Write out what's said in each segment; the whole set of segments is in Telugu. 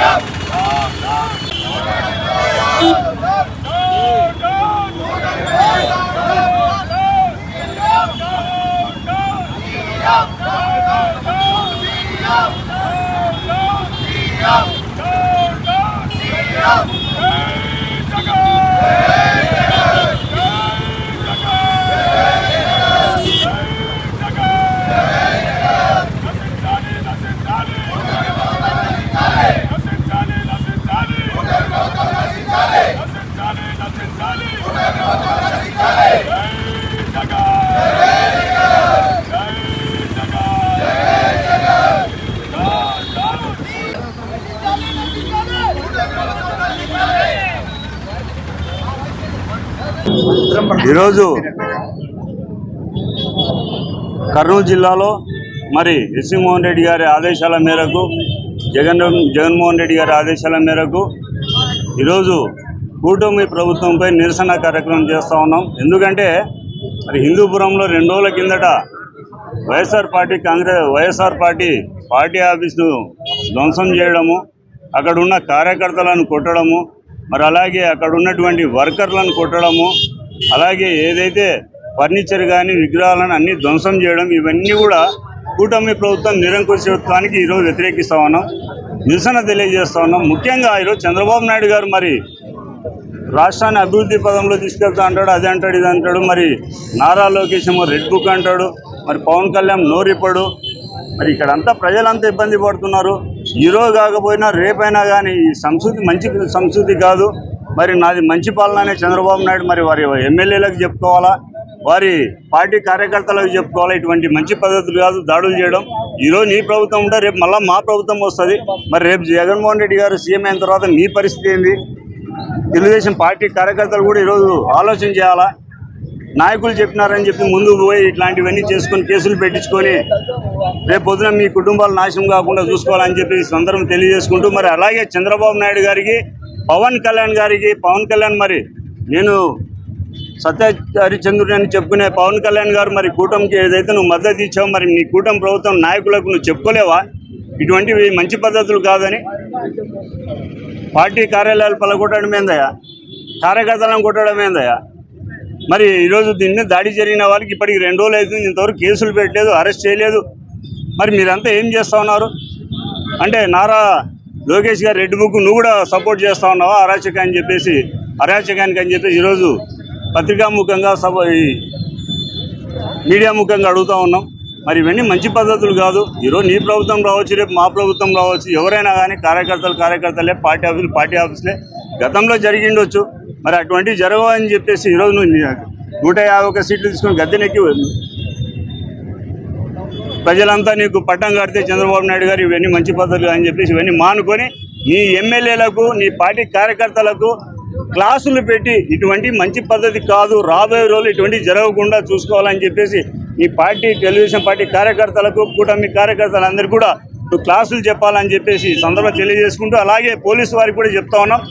Hey! ఈరోజు కర్నూలు జిల్లాలో మరి ఎస్సీ రెడ్డి గారి ఆదేశాల మేరకు జగన్ జగన్మోహన్ రెడ్డి గారి ఆదేశాల మేరకు ఈరోజు కూటమి ప్రభుత్వంపై నిరసన కార్యక్రమం చేస్తూ ఉన్నాం. ఎందుకంటే మరి హిందూపురంలో రెండు రోజుల కిందట YSR party Congress YSR party party ఆఫీస్ను ధ్వంసం చేయడము అక్కడ ఉన్న కార్యకర్తలను కొట్టడము మరి అలాగే అక్కడ ఉన్నటువంటి వర్కర్లను కొట్టడము అలాగే ఏదైతే ఫర్నిచర్ కానీ విగ్రహాలను అన్ని ధ్వంసం చేయడం ఇవన్నీ కూడా కూటమి ప్రభుత్వం నిరంకుశత్వానికి ఈరోజు వ్యతిరేకిస్తా ఉన్నాం. నిరసన తెలియజేస్తా ఉన్నాం. ముఖ్యంగా ఈరోజు చంద్రబాబు నాయుడు గారు మరి రాష్ట్రాన్ని అభివృద్ధి పదంలో తీసుకెళ్తా అంటాడు అది అంటాడు ఇది అంటాడు మరి నారా లోకేష్ ఏమో రెడ్ బుక్ అంటాడు మరి పవన్ కళ్యాణ్ నోరిప్పడు మరి ఇక్కడంతా ప్రజలంతా ఇబ్బంది పడుతున్నారు. ఈరోజు కాకపోయినా రేపైనా కానీ ఈ సంస్కృతి మంచి సంస్కృతి కాదు. మరి నాది మంచి పాలననే చంద్రబాబు నాయుడు మరి వారి ఎమ్మెల్యేలకు చెప్పుకోవాలా? వారి పార్టీ కార్యకర్తలకు చెప్పుకోవాలా? ఇటువంటి మంచి పద్ధతులు కాదు దాడులు చేయడం. ఈరోజు నీ ప్రభుత్వం ఉంటే రేపు మళ్ళీ మా ప్రభుత్వం వస్తుంది. మరి రేపు జగన్మోహన్ రెడ్డి గారు సీఎం అయిన తర్వాత నీ పరిస్థితి ఏంది? తెలుగుదేశం పార్టీ కార్యకర్తలు కూడా ఈరోజు ఆలోచన చేయాలా? నాయకులు చెప్పినారని చెప్పి ముందుకు పోయి ఇట్లాంటివన్నీ చేసుకొని కేసులు పెట్టించుకొని రేపు పొద్దున మీ కుటుంబాలు నాశనం కాకుండా చూసుకోవాలని చెప్పి సందర్భం తెలియజేసుకుంటూ మరి అలాగే చంద్రబాబు నాయుడు గారికి పవన్ కళ్యాణ్ గారికి పవన్ కళ్యాణ్ మరి నేను సత్య హరిచంద్రుడు అని చెప్పుకునే పవన్ కళ్యాణ్ గారు మరి కూటమికి ఏదైతే నువ్వు మద్దతు ఇచ్చావు మరి నీ కూటమి ప్రభుత్వం నాయకులకు నువ్వు చెప్పుకోలేవా? ఇటువంటివి మంచి పద్ధతులు కాదని. పార్టీ కార్యాలయాలు పలగొట్టడం ఏందయ్యా? కార్యకర్తలను కొట్టడం ఏందయ్యా? మరి ఈరోజు దీన్ని దాడి జరిగిన వాళ్ళకి ఇప్పటికి రెండు రోజులు అవుతుంది. ఇంతవరకు కేసులు పెట్టలేదు అరెస్ట్ చేయలేదు. మరి మీరంతా ఏం చేస్తా ఉన్నారు? అంటే నారా లోకేష్ గారు రెడ్ బుక్ నువ్వు కూడా సపోర్ట్ చేస్తా ఉన్నావా? అరాచకాన్ని అని చెప్పేసి అరాచకానికి అని చెప్పేసి ఈరోజు పత్రికాముఖంగా సభ ఈ మీడియా ముఖంగా అడుగుతా ఉన్నాం. మరి ఇవన్నీ మంచి పద్ధతులు కాదు. ఈరోజు నీ ప్రభుత్వం రావచ్చు రేపు మా ప్రభుత్వం రావచ్చు. ఎవరైనా కానీ కార్యకర్తలు కార్యకర్తలే పార్టీ ఆఫీసులు పార్టీ ఆఫీసులే గతంలో జరిగిండొచ్చు. మరి అటువంటివి జరగవని చెప్పేసి ఈరోజు నువ్వు నూట యాభై ఒక సీట్లు తీసుకొని గద్దెనెక్కి ప్రజలంతా నీకు పట్టం కడితే చంద్రబాబు నాయుడు గారు ఇవన్నీ మంచి పద్ధతులు అని చెప్పేసి ఇవన్నీ మానుకొని నీ ఎమ్మెల్యేలకు నీ పార్టీ కార్యకర్తలకు క్లాసులు పెట్టి ఇటువంటి మంచి పద్ధతి కాదు రాబోయే రోజులు ఇటువంటి జరగకుండా చూసుకోవాలని చెప్పేసి నీ పార్టీ తెలుగుదేశం పార్టీ కార్యకర్తలకు కూటమి కార్యకర్తలందరికీ కూడా నువ్వు క్లాసులు చెప్పాలని చెప్పేసి ఈ సందర్భం తెలియజేసుకుంటూ అలాగే పోలీసు వారికి కూడా చెప్తా ఉన్నాం.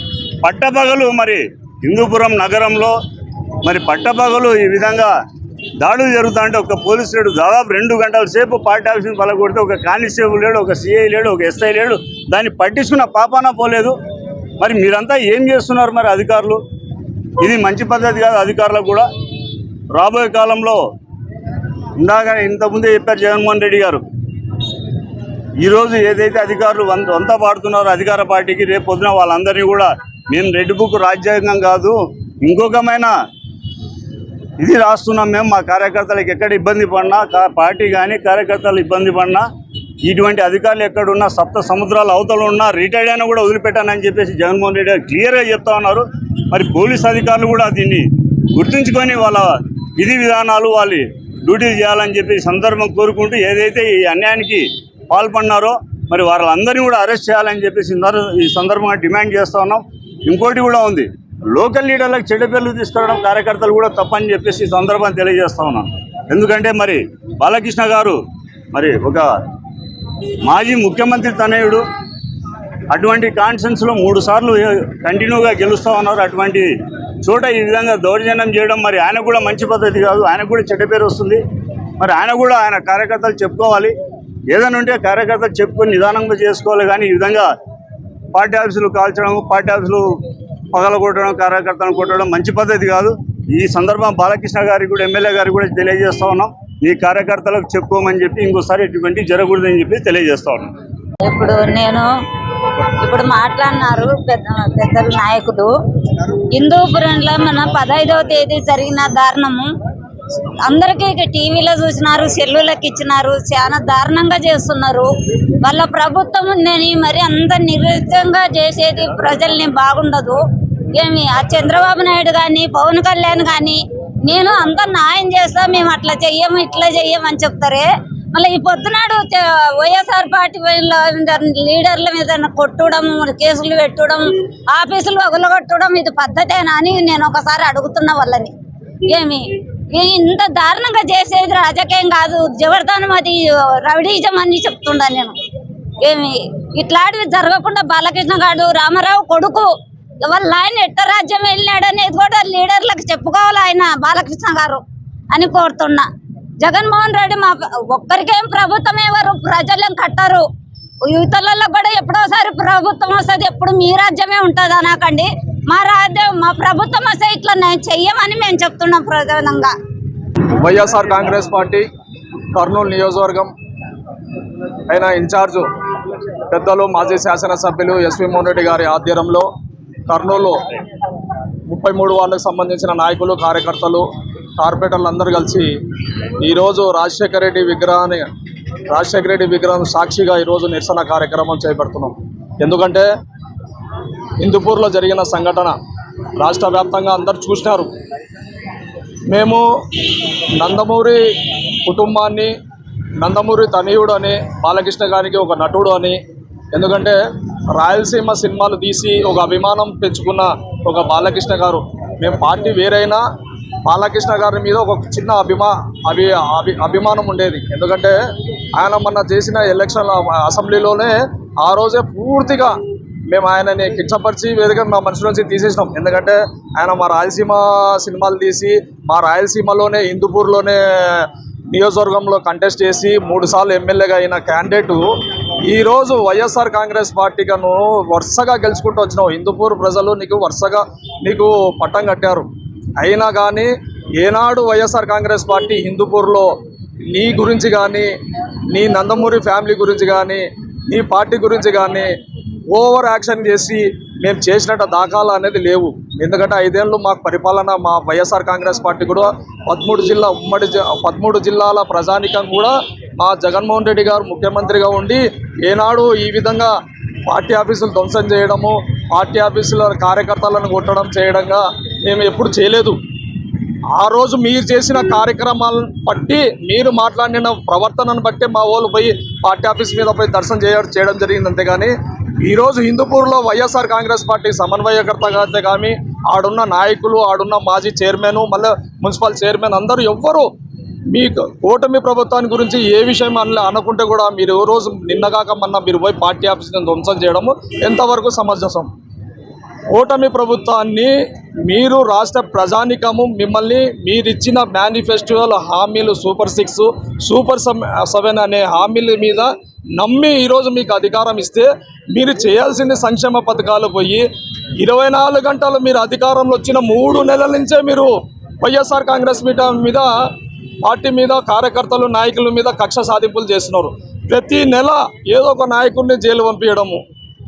పట్టపగలు మరి హిందూపురం నగరంలో మరి పట్టపగలు ఈ విధంగా దాడులు జరుగుతా అంటే ఒక పోలీసు లేడు దాదాపు రెండు గంటల సేపు పార్టీ ఆఫీస్ని పలగొడితే ఒక కానిస్టేబుల్ లేడు ఒక సిఐ లేడు ఒక ఎస్ఐ లేడు. దాన్ని పట్టించుకున్న పాపాన పోలేదు. మరి మీరంతా ఏం చేస్తున్నారు మరి అధికారులు? ఇది మంచి పద్ధతి కాదు అధికారులకు కూడా. రాబోయే కాలంలో ఇందాక ఇంతకుముందే చెప్పారు జగన్మోహన్ రెడ్డి గారు. ఈరోజు ఏదైతే అధికారులు వంత వంత పాడుతున్నారో అధికార పార్టీకి రేపు పొద్దున వాళ్ళందరినీ కూడా మేము రెడ్ బుక్ రాజ్యాంగం కాదు ఇంకొకమైన ఇది రాస్తున్నాం మేము మా కార్యకర్తలకు ఎక్కడ ఇబ్బంది పడినా పార్టీ కానీ కార్యకర్తలు ఇబ్బంది పడినా ఇటువంటి అధికారులు ఎక్కడున్నా సప్త సముద్రాల అవతలు ఉన్నా రిటైర్డ్ అయినా కూడా వదిలిపెట్టానని చెప్పేసి జగన్మోహన్ రెడ్డి గారు క్లియర్గా చెప్తా ఉన్నారు. మరి పోలీస్ అధికారులు కూడా దీన్ని గుర్తుంచుకొని వాళ్ళ విధి విధానాలు వాళ్ళు డ్యూటీలు చేయాలని చెప్పి సందర్భం కోరుకుంటూ ఏదైతే ఈ అన్యాయానికి పాల్పడినారో మరి వాళ్ళందరినీ కూడా అరెస్ట్ చేయాలని చెప్పేసి ఈ సందర్భంగా డిమాండ్ చేస్తూ ఉన్నాం. ఇంకోటి కూడా ఉంది. లోకల్ లీడర్లకు చెడ్డ పేర్లు తీసుకురావడం కార్యకర్తలు కూడా తప్పని చెప్పేసి ఈ సందర్భం తెలియజేస్తా ఉన్నాం. ఎందుకంటే మరి బాలకృష్ణ గారు మరి ఒక మాజీ ముఖ్యమంత్రి తనయుడు అటువంటి కాన్ఫరెన్స్లో మూడు సార్లు కంటిన్యూగా గెలుస్తూ ఉన్నారు. అటువంటి చోట ఈ విధంగా దౌర్జన్యం చేయడం మరి ఆయన కూడా మంచి పద్ధతి కాదు. ఆయనకు కూడా చెడ్డ పేరు వస్తుంది. మరి ఆయన కూడా ఆయన కార్యకర్తలు చెప్పుకోవాలి. ఏదైనా ఉంటే కార్యకర్తలు చెప్పుకొని నిదానంగా చేసుకోవాలి. కానీ ఈ విధంగా పార్టీ ఆఫీసులు కాల్చడం పార్టీ ఆఫీసులు పగలగొట్టడం కార్యకర్తలను కొట్టడం మంచి పద్ధతి కాదు. ఈ సందర్భం బాలకృష్ణ గారికి కూడా ఎమ్మెల్యే గారికి కూడా తెలియజేస్తా ఉన్నాం. నీ కార్యకర్తలకు చెప్పుకోమని చెప్పి ఇంకోసారి ఇటువంటి జరగకూడదని చెప్పి తెలియజేస్తా ఉన్నాం. ఇప్పుడు నేను ఇప్పుడు మాట్లాడినారు పెద్ద పెద్దలు నాయకుడు. హిందూపురంలో మన పదహైదవ తేదీ జరిగిన దారుణము. అందరికీ ఇక టీవీలో చూసినారు సెల్లులకు ఇచ్చినారు చాలా దారుణంగా చేస్తున్నారు. వాళ్ళ ప్రభుత్వం ఉందని మరి అంత నిర్లక్ష్యంగా చేసేది ప్రజల్ని బాగుండదు. ఏమి? ఆ చంద్రబాబు నాయుడు కానీ పవన్ కళ్యాణ్ కానీ నేను అందరు న్యాయం చేస్తా మేము అట్లా చెయ్యము ఇట్లా చెయ్యమని చెప్తారే? మళ్ళీ ఈ పొద్దునాడు వైఎస్ఆర్ పార్టీ లీడర్ల మీద కొట్టడం కేసులు పెట్టడం ఆఫీసులు వగలగొట్టడం ఇది పద్ధతేనా అని నేను ఒకసారి అడుగుతున్న వాళ్ళని. ఏమి? ఇంత దారుణంగా చేసేది రాజకీయం కాదు జబర్దానం అది రౌడీజం అని చెప్తుండా నేను. ఏమి? ఇట్లాంటివి జరగకుండా బాలకృష్ణ గారు రామారావు కొడుకు వాళ్ళ ఆయన ఎట్ట రాజ్యం వెళ్ళినాడనేది కూడా లీడర్లకు చెప్పుకోవాలి ఆయన బాలకృష్ణ గారు అని కోరుతున్నా. జగన్మోహన్ రెడ్డి మా ఒక్కరికేం ప్రభుత్వం ఎవరు ప్రజలను కట్టరు. యువతలలో కూడా ఎప్పుడోసారి ప్రభుత్వం వస్తుంది ఎప్పుడు మీ రాజ్యమే ఉంటుంది అనకండి. మా రాజ్యం మా ప్రభుత్వం వస్తే ఇట్లా నేను చెయ్యమని మేము చెప్తున్నాం ప్రధానంగా. వైఎస్ఆర్ కాంగ్రెస్ పార్టీ కర్నూలు నియోజకవర్గం అయిన ఇన్ఛార్జు పెద్దలు మాజీ శాసనసభ్యులు ఎస్వి మోహన్ రెడ్డి గారి ఆధ్వర్యంలో కర్నూలు ముప్పై మూడు వాళ్ళకు సంబంధించిన నాయకులు కార్యకర్తలు కార్పొరేటర్లు అందరూ కలిసి ఈరోజు రాజశేఖర రెడ్డి విగ్రహాన్ని రాజశేఖర రెడ్డి విగ్రహం సాక్షిగా ఈరోజు నిరసన కార్యక్రమం చేపడుతున్నాం. ఎందుకంటే హిందూపూర్లో జరిగిన సంఘటన రాష్ట్ర వ్యాప్తంగా అందరు చూసినారు. మేము నందమూరి కుటుంబాన్ని నందమూరి తనయుడు అని బాలకృష్ణ గారికి ఒక నటుడు అని ఎందుకంటే రాయలసీమ సినిమాలు తీసి ఒక అభిమానం పెంచుకున్న ఒక బాలకృష్ణ గారు. మేము పార్టీ వేరైనా బాలకృష్ణ గారి మీద ఒక చిన్న అభిమా అభి అభి అభిమానం ఉండేది. ఎందుకంటే ఆయన మొన్న చేసిన ఎలక్షన్ అసెంబ్లీలోనే ఆ రోజే పూర్తిగా మేము ఆయనని కించపరిచి వేదిక మా మనసు నుంచి తీసేసినాం. ఎందుకంటే ఆయన మా రాయలసీమ సినిమాలు తీసి మా రాయలసీమలోనే హిందూపూర్లోనే నియోజకవర్గంలో కంటెస్ట్ చేసి మూడుసార్లు ఎమ్మెల్యేగా అయిన క్యాండిడేటు ఈరోజు వైఎస్ఆర్ కాంగ్రెస్ పార్టీగా నువ్వు వరుసగా గెలుచుకుంటూ వచ్చినావు. హిందూపూర్ ప్రజలు నీకు వరుసగా నీకు పట్టం కట్టారు. అయినా కానీ ఏనాడు వైఎస్ఆర్ కాంగ్రెస్ పార్టీ హిందూపూర్లో నీ గురించి కానీ నీ నందమూరి ఫ్యామిలీ గురించి కానీ నీ పార్టీ గురించి కానీ ఓవర్ యాక్షన్ చేసి మేము చేసినట్టు దాఖలు అనేది లేవు. ఎందుకంటే ఐదేళ్ళు మాకు పరిపాలన మా వైఎస్ఆర్ కాంగ్రెస్ పార్టీ కూడా పదమూడు జిల్లా ఉమ్మడి పదమూడు జిల్లాల ప్రజానికం కూడా మా జగన్మోహన్ రెడ్డి గారు ముఖ్యమంత్రిగా ఉండి ఏనాడు ఈ విధంగా పార్టీ ఆఫీసులు ధ్వంసం చేయడము పార్టీ ఆఫీసుల కార్యకర్తలను కొట్టడం చేయడంగా మేము ఎప్పుడు చేయలేదు. ఆ రోజు మీరు చేసిన కార్యక్రమాలను బట్టి మీరు మాట్లాడిన ప్రవర్తనను బట్టి మా వాళ్ళు పోయి పార్టీ ఆఫీస్ మీద పోయి దర్శనం చేయడం చేయడం జరిగింది అంతేగాని ఈరోజు హిందూపూర్లో వైఎస్ఆర్ కాంగ్రెస్ పార్టీ సమన్వయకర్తగా అయితే కానీ ఆడున్న నాయకులు ఆడున్న మాజీ చైర్మన్ మళ్ళీ మున్సిపల్ చైర్మన్ అందరూ ఎవ్వరు మీ కూటమి ప్రభుత్వాన్ని గురించి ఏ విషయం అనలే అనుకుంటే కూడా మీరు ఏ రోజు నిన్నగాక మొన్న మీరు పోయి పార్టీ ఆఫీస్ని ధ్వంసం చేయడము ఎంతవరకు సమంజసం? కూటమి ప్రభుత్వాన్ని మీరు రాష్ట్ర ప్రజానికము మిమ్మల్ని మీరిచ్చిన మేనిఫెస్టోల హామీలు సూపర్ సిక్స్ సూపర్ సెవెన్ అనే హామీల మీద నమ్మి ఈరోజు మీకు అధికారం ఇస్తే మీరు చేయాల్సింది సంక్షేమ పథకాలు పోయి ఇరవై నాలుగు గంటలు మీరు అధికారంలో వచ్చిన మూడు నెలల నుంచే మీరు వైఎస్ఆర్ కాంగ్రెస్ మీద మీద పార్టీ మీద కార్యకర్తలు నాయకుల మీద కక్ష సాధింపులు చేస్తున్నారు. ప్రతి నెల ఏదో ఒక నాయకుడిని జైలు పంపించడము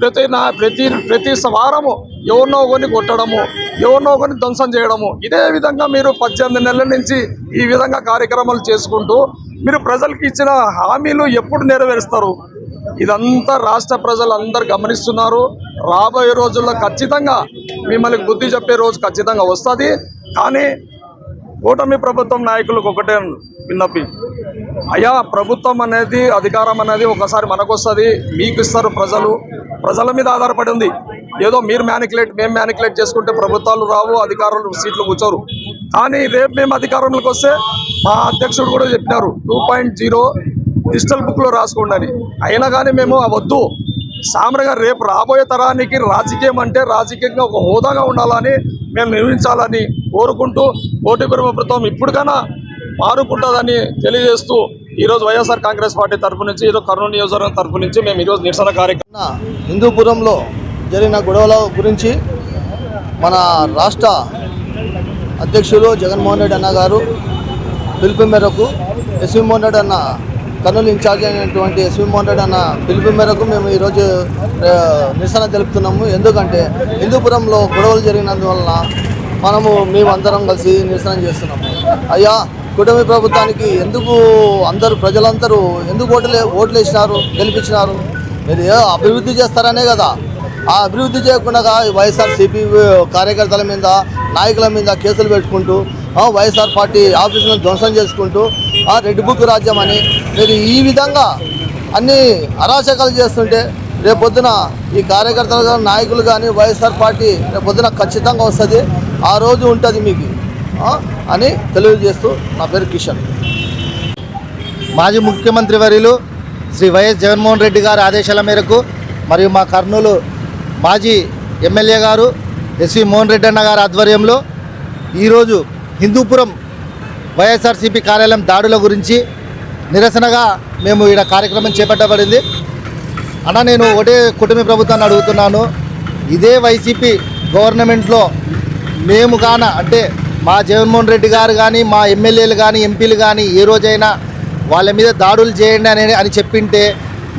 ప్రతి నా ప్రతి ప్రతి వారము ఎవరినో ఒకరిని కొట్టడము ఎవరినో ఒకరిని ధ్వంసం చేయడము ఇదే విధంగా మీరు పద్దెనిమిది నెలల నుంచి ఈ విధంగా కార్యక్రమాలు చేసుకుంటూ మీరు ప్రజలకు ఇచ్చిన హామీలు ఎప్పుడు నెరవేరుస్తారు? ఇదంతా రాష్ట్ర ప్రజలు అందరు గమనిస్తున్నారు. రాబోయే రోజుల్లో ఖచ్చితంగా మిమ్మల్ని బుద్ధి చెప్పే రోజు ఖచ్చితంగా వస్తుంది. కానీ కూటమి ప్రభుత్వం నాయకులకు ఒకటే విన్నపి. అయ్యా ప్రభుత్వం అనేది అధికారం అనేది ఒకసారి మనకు వస్తుంది మీకు ఇస్తారు ప్రజలు. ప్రజల మీద ఆధారపడి ఉంది. ఏదో మీరు మ్యానికులేట్ మేము మ్యానికులేట్ చేసుకుంటే ప్రభుత్వాలు రావు అధికారులు సీట్లు కూర్చోరు. కానీ రేపు మేము అధికారంలోకి వస్తే మా అధ్యక్షుడు కూడా చెప్పినారు టూ పాయింట్ జీరో డిజిటల్ బుక్లో రాసుకోండి అయినా కానీ మేము ఆ వద్దు. సామరగా రేపు రాబోయే తరానికి రాజకీయం అంటే రాజకీయంగా ఒక హోదాగా ఉండాలని మేము నిర్మించాలని కోరుకుంటూ కోటి ప్రభుత్వం ఇప్పుడుకైనా మారుకుంటుందని తెలియజేస్తూ ఈరోజు వైఎస్ఆర్ కాంగ్రెస్ పార్టీ తరఫు నుంచి ఈరోజు కర్నూలు నియోజకవర్గం తరపు నుంచి మేము ఈరోజు నిరసన కార్యక్రమం హిందూపురంలో జరిగిన గొడవల గురించి మన రాష్ట్ర అధ్యక్షులు జగన్మోహన్ రెడ్డి అన్న గారు పిలుపు మేరకు ఎస్వి మోహన్ రెడ్డి అన్న కర్నూలు ఇన్ఛార్జ్ అయినటువంటి ఎస్వి మోహన్ రెడ్డి అన్న పిలుపు మేరకు మేము ఈరోజు నిరసన తెలుపుతున్నాము. ఎందుకంటే హిందూపురంలో గొడవలు జరిగినందువలన మనము మేమందరం కలిసి నిరసన చేస్తున్నాము. అయ్యా కుటుంబ ప్రభుత్వానికి ఎందుకు అందరూ ప్రజలందరూ ఎందుకు ఓట్లు ఓట్లు వేసినారు గెలిపించినారు? మీరు ఏ అభివృద్ధి చేస్తారనే కదా. ఆ అభివృద్ధి చేయకుండా వైఎస్ఆర్సీపీ కార్యకర్తల మీద నాయకుల మీద కేసులు పెట్టుకుంటూ వైఎస్ఆర్ పార్టీ ఆఫీసులను ధ్వంసం చేసుకుంటూ ఆ రెడ్ బుక్ రాజ్యం అని మీరు ఈ విధంగా అన్ని అరాచకాలు చేస్తుంటే రేపొద్దున ఈ కార్యకర్తలు కానీ నాయకులు కానీ వైఎస్ఆర్ పార్టీ రేపొద్దున ఖచ్చితంగా వస్తుంది. ఆ రోజు ఉంటుంది మీకు. అని తెలియజేస్తూ నా పేరు కిషన్. మాజీ ముఖ్యమంత్రి వర్యులు శ్రీ వైఎస్ జగన్మోహన్ రెడ్డి గారి ఆదేశాల మేరకు మరియు మా కర్నూలు మాజీ ఎమ్మెల్యే గారు ఎస్వి మోహన్ రెడ్డి అన్న గారి ఆధ్వర్యంలో ఈరోజు హిందూపురం వైఎస్ఆర్సీపీ కార్యాలయం దాడుల గురించి నిరసనగా మేము ఇక్కడ కార్యక్రమం చేపట్టబడింది. అన్న నేను ఒకటే కుటుంబ ప్రభుత్వాన్ని అడుగుతున్నాను. ఇదే వైసీపీ గవర్నమెంట్లో మేము కాన అంటే మా జగన్మోహన్ రెడ్డి గారు కానీ మా ఎమ్మెల్యేలు కానీ ఎంపీలు కానీ ఏ రోజైనా వాళ్ళ మీద దాడులు చేయండి అని అని చెప్పింటే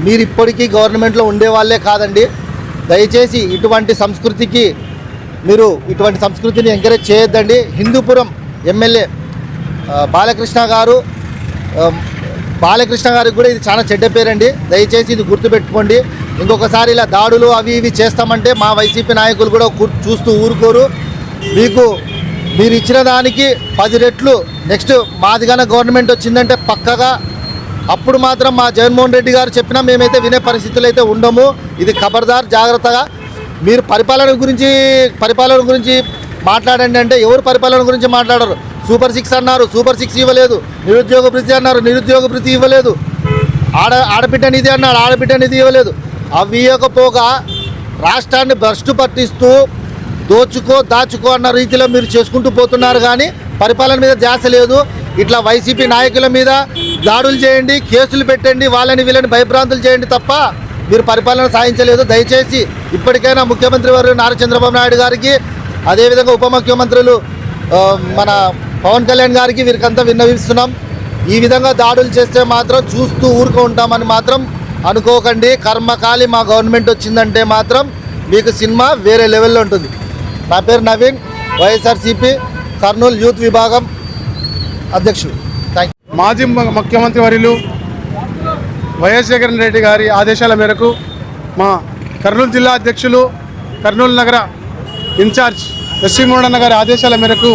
మీరు ఇప్పటికీ గవర్నమెంట్లో ఉండేవాళ్ళే కాదండి. దయచేసి ఇటువంటి సంస్కృతికి మీరు ఇటువంటి సంస్కృతిని ఎంకరేజ్ చేయొద్దండి. హిందూపురం ఎమ్మెల్యే బాలకృష్ణ గారు బాలకృష్ణ గారికి కూడా ఇది చాలా చెడ్డ పేరండి. దయచేసి ఇది గుర్తుపెట్టుకోండి. ఇంకొకసారి ఇలా దాడులు అవి ఇవి చేస్తామంటే మా వైసీపీ నాయకులు కూడా చూస్తూ ఊరుకోరు. మీకు మీరు ఇచ్చిన దానికి పది రెట్లు. నెక్స్ట్ మాదిగాన గవర్నమెంట్ వచ్చిందంటే పక్కగా అప్పుడు మాత్రం మా జగన్మోహన్ రెడ్డి గారు చెప్పినా మేమైతే వినే పరిస్థితులు అయితే ఉండము. ఇది ఖబర్దార్ జాగ్రత్తగా. మీరు పరిపాలన గురించి పరిపాలన గురించి మాట్లాడండి అంటే ఎవరు పరిపాలన గురించి మాట్లాడరు? సూపర్ సిక్స్ అన్నారు సూపర్ సిక్స్ ఇవ్వలేదు. నిరుద్యోగ భృతి అన్నారు నిరుద్యోగ భృతి ఇవ్వలేదు. ఆడ ఆడబిడ్డ నిధి అన్నాడు ఆడబిడ్డ నిధి ఇవ్వలేదు. అవి ఇవ్వకపోగా రాష్ట్రాన్ని భ్రష్టు పట్టిస్తూ దోచుకో దాచుకో అన్న రీతిలో మీరు చేసుకుంటూ పోతున్నారు కానీ పరిపాలన మీద ధ్యాస లేదు. ఇట్లా వైసీపీ నాయకుల మీద దాడులు చేయండి కేసులు పెట్టండి వాళ్ళని వీళ్ళని భయభ్రాంతులు చేయండి తప్ప మీరు పరిపాలన సాధించలేదు. దయచేసి ఇప్పటికైనా ముఖ్యమంత్రి వారు నారా చంద్రబాబు నాయుడు గారికి అదేవిధంగా ఉప ముఖ్యమంత్రులు మన పవన్ కళ్యాణ్ గారికి వీరికంతా విన్నవిస్తున్నాం. ఈ విధంగా దాడులు చేస్తే మాత్రం చూస్తూ ఊరుకో ఉంటామని మాత్రం అనుకోకండి. కర్మకాలి మా గవర్నమెంట్ వచ్చిందంటే మాత్రం మీకు సినిమా వేరే లెవెల్లో ఉంటుంది. నా పేరు నవీన్ వైఎస్ఆర్సీపీ కర్నూలు యూత్ విభాగం. అధ్యక్షుడు థ్యాంక్ మాజీ ముఖ్యమంత్రి వర్యులు వైఎస్ జగన్ రెడ్డి గారి ఆదేశాల మేరకు మా కర్నూలు జిల్లా అధ్యక్షులు కర్నూలు నగర ఇన్ఛార్జ్ ఎస్సీ మోడన్న గారి ఆదేశాల మేరకు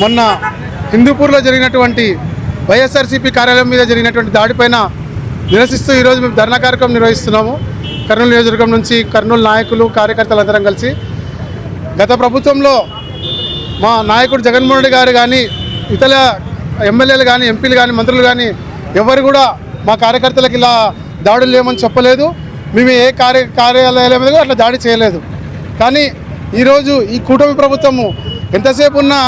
మొన్న హిందూపూర్లో జరిగినటువంటి వైఎస్ఆర్సీపీ కార్యాలయం మీద జరిగినటువంటి దాడిపైన నిరసిస్తూ ఈరోజు మేము ధర్నా కార్యక్రమం నిర్వహిస్తున్నాము. కర్నూలు నియోజకవర్గం నుంచి కర్నూలు నాయకులు కార్యకర్తలందరం కలిసి గత ప్రభుత్వంలో మా నాయకుడు జగన్మోహన్ రెడ్డి గారు కానీ ఇతర ఎమ్మెల్యేలు కానీ ఎంపీలు కానీ మంత్రులు కానీ ఎవరు కూడా మా కార్యకర్తలకు ఇలా దాడులు లేమని చెప్పలేదు. మేము ఏ కార్య కార్యాలయాల మీద అట్లా దాడి చేయలేదు. కానీ ఈరోజు ఈ కూటమి ప్రభుత్వము ఎంతసేపు ఉన్నా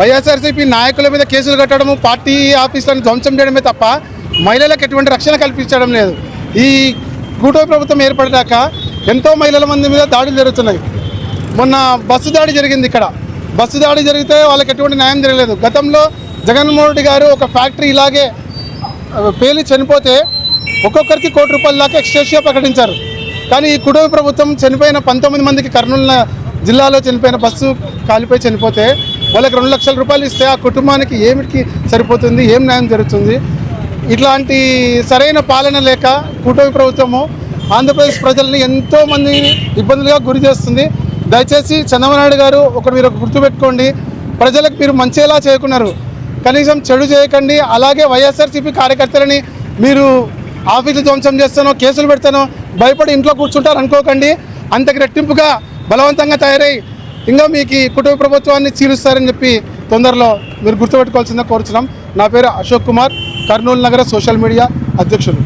వైఎస్ఆర్సీపీ నాయకుల మీద కేసులు కట్టడము పార్టీ ఆఫీసులను ధ్వంసం చేయడమే తప్ప మహిళలకు ఎటువంటి రక్షణ కల్పించడం లేదు. ఈ కూటమి ప్రభుత్వం ఏర్పడ్డాక ఎంతో మహిళల మంది మీద దాడులు జరుగుతున్నాయి. మొన్న బస్సు దాడి జరిగింది ఇక్కడ. బస్సు దాడి జరిగితే వాళ్ళకి ఎటువంటి న్యాయం జరగలేదు. గతంలో జగన్మోహన్ రెడ్డి గారు ఒక ఫ్యాక్టరీ ఇలాగే పేలి చనిపోతే ఒక్కొక్కరికి కోటి రూపాయల దాకా ఎక్స్టేషియా ప్రకటించారు. కానీ ఈ కుటుంబ ప్రభుత్వం చనిపోయిన పంతొమ్మిది మందికి కర్నూలు జిల్లాలో చనిపోయిన బస్సు కాలిపోయి చనిపోతే వాళ్ళకి రెండు లక్షల రూపాయలు ఇస్తే ఆ కుటుంబానికి ఏమిటికి సరిపోతుంది ఏం న్యాయం జరుగుతుంది? ఇట్లాంటి సరైన పాలన లేక కూటమి ప్రభుత్వము ఆంధ్రప్రదేశ్ ప్రజల్ని ఎంతోమంది ఇబ్బందులుగా గురి చేస్తుంది. దయచేసి చంద్రబాబు నాయుడు గారు ఒకటి మీరు గుర్తుపెట్టుకోండి ప్రజలకు మీరు మంచిగా చేయకున్నారు కనీసం చెడు చేయకండి. అలాగే వైఎస్ఆర్సీపీ కార్యకర్తలని మీరు ఆఫీసులు ధ్వంసం చేస్తానో కేసులు పెడతానో భయపడి ఇంట్లో కూర్చుంటారు అనుకోకండి. అంతకు రెట్టింపుగా బలవంతంగా తయారై ఇంకా మీకు కుటుంబ ప్రభుత్వాన్ని చీలుస్తారని చెప్పి తొందరలో మీరు గుర్తుపెట్టుకోవాల్సిందే కోరుచున్నాం. నా పేరు అశోక్ కుమార్. కర్నూలు నగర సోషల్ మీడియా అధ్యక్షుడు